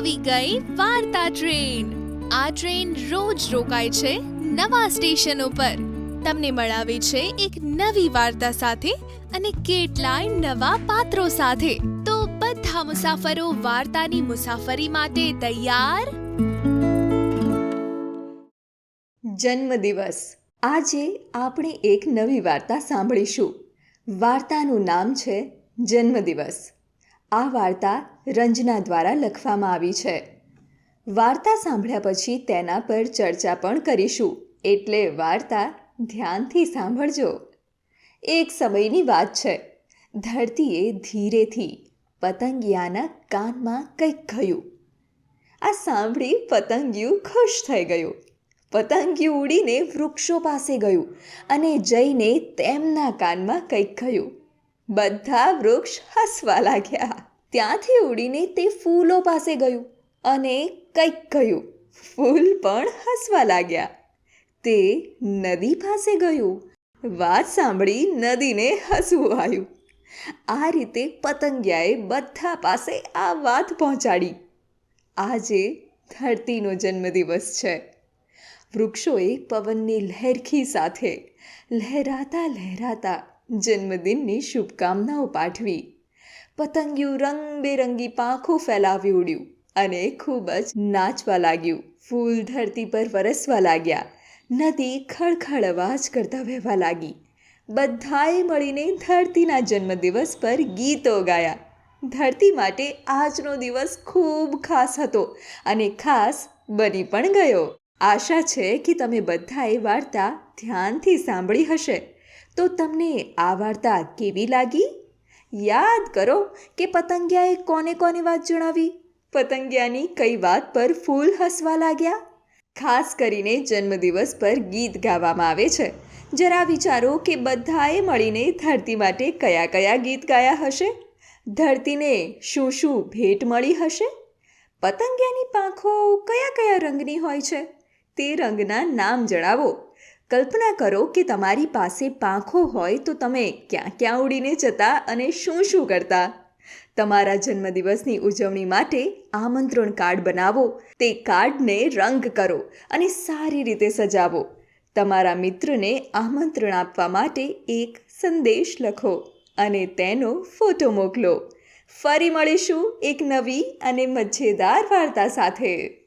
વાર્તા ટ્રેન. આ ટ્રેન રોજ રોકાય છે નવા સ્ટેશન ઉપર. તમને મળાવે છે એક નવી વાર્તા સાથે અને કેટલાય નવા પાત્રો સાથે. તો બધા મુસાફરો વાર્તાની મુસાફરી માટે તૈયાર? જન્મદિવસ. આજે આપણે એક નવી વાર્તા સાંભળીશું. વાર્તાનું નામ છે જન્મદિવસ. આ વાર્તા રંજના દ્વારા લખવામાં આવી છે. વાર્તા સાંભળ્યા પછી તેના પર ચર્ચા પણ કરીશું. એટલે વાર્તા ધ્યાનથી સાંભળજો. એક સમયની વાત છે. ધરતીએ ધીરેથી પતંગિયાના કાનમાં કંઈક ગયું. આ સાંભળી પતંગિયું ખુશ થઈ ગયું. પતંગિયું ઉડીને વૃક્ષો પાસે ગયું અને જઈને તેમના કાનમાં કંઈક ગયું. બધા વૃક્ષ હસવા લાગ્યા. ત્યાંથી ઉડીને તે ફૂલો પાસે ગયું અને કંઈક ગયું ફૂલ પણ હસવા લાગ્યા. તે નદી પાસે ગયું. વાત સાંભળી નદીને હસવું આવ્યું. આ રીતે પતંગિયાએ બધા પાસે આ વાત પહોંચાડી. આજે ધરતીનો જન્મદિવસ છે. વૃક્ષોએ પવનની લહેરખી સાથે લહેરાતા લહેરાતા જન્મદિનની શુભકામનાઓ પાઠવી. પતંગિયું રંગબેરંગી પાંખો ફેલાવી ઉડ્યું અને ખૂબ જ નાચવા લાગ્યું. ફૂલ ધરતી પર વરસવા લાગ્યા. નદી ખળખળ અવાજ કરતા વહેવા લાગી. બધાએ મળીને ધરતીના જન્મદિવસ પર ગીતો ગાયા. ધરતી માટે આજનો દિવસ ખૂબ ખાસ હતો અને ખાસ બની પણ ગયો. આશા છે કે તમે બધાએ વાર્તા ધ્યાનથી સાંભળી હશે. તો તમને આ વાર્તા કેવી લાગી? યાદ કરો કે પતંગિયાએ કોને કોને વાત જણાવી? પતંગિયાની કઈ વાત પર ફૂલ હસવા લાગ્યા? ખાસ કરીને જન્મદિવસ પર ગીત ગાવામાં આવે છે. જરા વિચારો કે બધાએ મળીને ધરતી માટે કયા કયા ગીત ગાયા હશે? ધરતીને શું શું ભેટ મળી હશે? પતંગિયાની પાંખો કયા કયા રંગની હોય છે? તે રંગના નામ જણાવો. કલ્પના કરો કે તમારી પાસે પાંખો હોય તો તમે ક્યાં ક્યાં ઉડીને જતા અને શું શું કરતા? તમારા જન્મદિવસની ઉજવણી માટે આમંત્રણ કાર્ડ બનાવો. તે કાર્ડને રંગ કરો અને સારી રીતે સજાવો. તમારા મિત્રને આમંત્રણ આપવા માટે એક સંદેશ લખો અને તેનો ફોટો મોકલો. ફરી મળીશું એક નવી અને મજેદાર વાર્તા સાથે.